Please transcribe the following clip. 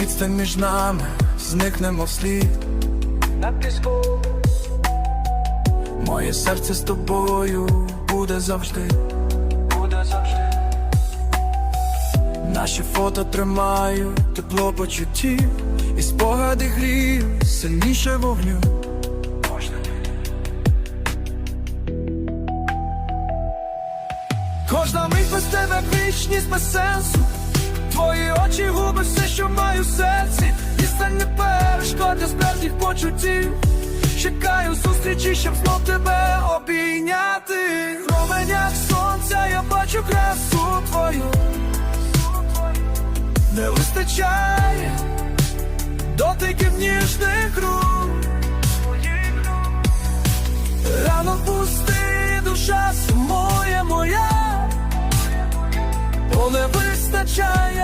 Відстань між нами зникнемо вслід на піску, Моє серце з тобою буде завжди. буде завжди. Наші фото тримають тепло почуттів і спогади гріють сильніше вогню. Кожна мить без тебе вічність без сенсу. Губи все, що маю в серці. Дістань не перешкоди справжніх почуттів. Чекаю зустрічі, щоб знов тебе обійняти. В променях сонця я бачу красу твою. Не вистачає дотиків ніжних рук. Рано пусти, душа сумує моя, бо не вистачає